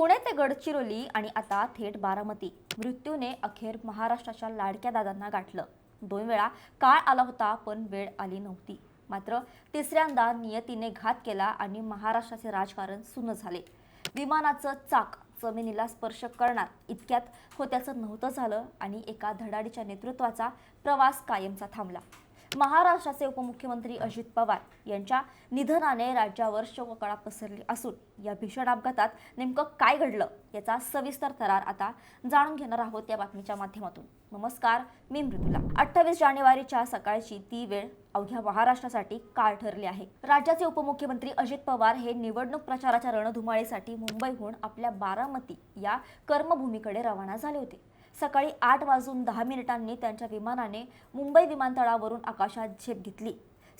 पुणे ते गडचिरोली आणि आता थेट बारामती. मृत्यूने अखेर महाराष्ट्राच्या लाडक्या दादांना गाठलं. दोन वेळा काळ आला होता पण वेळ आली नव्हती. मात्र तिसऱ्यांदा नियतीने घात केला आणि महाराष्ट्राचे राजकारण सुन्न झाले. विमानाचं चाक जमिनीला स्पर्श करणार इतक्यात होत्याचं नव्हतं झालं आणि एका धडाडीच्या नेतृत्वाचा प्रवास कायमचा थांबला. महाराष्ट्राचे उपमुख्यमंत्री अजित पवार यांच्या निधनाने राज्यावर शोककळा पसरली असून या भीषण अपघातात नेमकं काय घडलं याचा सविस्तर थरार आता जाणून घेणार आहोत या बातमीच्या माध्यमातून. नमस्कार मी मृदुला. अठ्ठावीस जानेवारीच्या सकाळची ती वेळ अवघ्या महाराष्ट्रासाठी काळ ठरली आहे. राज्याचे उपमुख्यमंत्री अजित पवार हे निवडणूक प्रचाराच्या रणधुमाळीसाठी मुंबईहून आपल्या बारामती या कर्मभूमीकडे रवाना झाले होते. सकाळी आठ वाजून दहा मिनिटांनी त्यांच्या विमानाने मुंबई विमानतळावरून आकाशात झेप घेतली.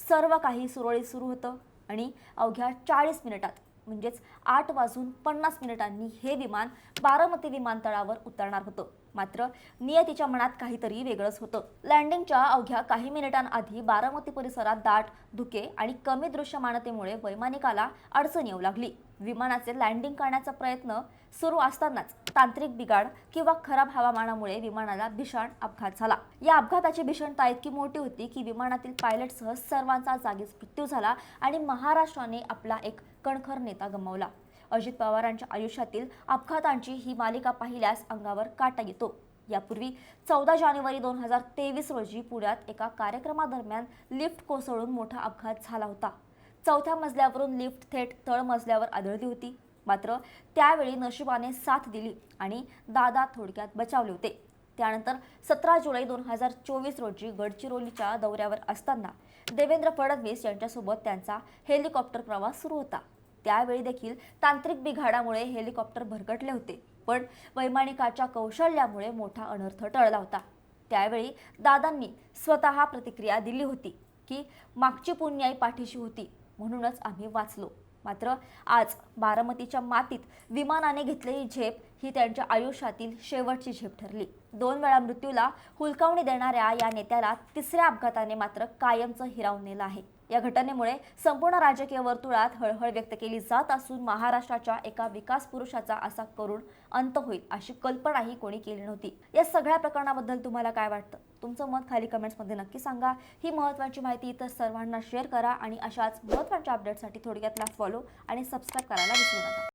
सर्व काही सुरळीत सुरू होतं आणि अवघ्या चाळीस मिनिटात म्हणजेच आठ वाजून पन्नास मिनिटांनी हे विमान बारामती विमानतळावर उतरणार होतं. मात्र नियतीच्या मनात काहीतरी वेगळंच होतं. लँडिंगच्या अवघ्या काही मिनिटांआधी बारामती परिसरात दाट धुके आणि कमी दृश्यमानतेमुळे वैमानिकाला अडचण येऊ लागली. विमानाचे लँडिंग करण्याचा प्रयत्न सुरू असतानाच तांत्रिक बिघाड किंवा खराब हवामानामुळे विमानाला भीषण अपघात झाला. या अपघाताची भीषणता इतकी मोठी होती की विमानातील पायलटसह सर्वांचा जागीच मृत्यू झाला आणि महाराष्ट्राने आपला एक कणखर नेता गमावला. अजित पवारांच्या आयुष्यातील अपघातांची ही मालिका पाहिल्यास अंगावर काटा येतो. यापूर्वी चौदा जानेवारी दोन हजार तेवीस रोजी पुण्यात एका कार्यक्रमादरम्यान लिफ्ट कोसळून मोठा अपघात झाला होता. चौथ्या मजल्यावरून लिफ्ट थेट तळ मजल्यावर आदळली होती. मात्र त्यावेळी नशिबाने साथ दिली आणि दादा थोडक्यात बचावले होते. त्यानंतर सतरा जुलै दोन हजार चोवीस रोजी गडचिरोलीच्या दौऱ्यावर असताना देवेंद्र फडणवीस यांच्यासोबत त्यांचा हेलिकॉप्टर प्रवास सुरू होता. त्यावेळी देखील तांत्रिक बिघाडामुळे हेलिकॉप्टर भरकटले होते पण वैमानिकाच्या कौशल्यामुळे मोठा अनर्थ टळला होता. त्यावेळी दादांनी स्वतः प्रतिक्रिया दिली होती की मागची पुण्याई पाठीशी होती म्हणूनच आम्ही वाचलो. मात्र आज बारामतीच्या मातीत विमानाने घेतलेली झेप ही त्यांच्या आयुष्यातील शेवटची झेप ठरली. दोन वेळा मृत्यूला हुलकावणी देणाऱ्या या नेत्याला तिसऱ्या अपघाताने मात्र कायमचं हिरावून नेलं आहे. या घटनेमुळे संपूर्ण राजकीय वर्तुळात हळहळ व्यक्त केली जात असून महाराष्ट्राच्या एका विकास पुरुषाचा असा करुण अंत होईल अशी कल्पनाही कोणी केली नव्हती. या सगळ्या प्रकरणाबद्दल तुम्हाला काय वाटतं? तुमचं मत खाली कमेंट्समध्ये नक्की सांगा. ही महत्त्वाची माहिती इतर सर्वांना शेअर करा आणि अशाच महत्त्वाच्या अपडेटसाठी थोडक्यातला फॉलो आणि सबस्क्राईब करायला विसरू नका.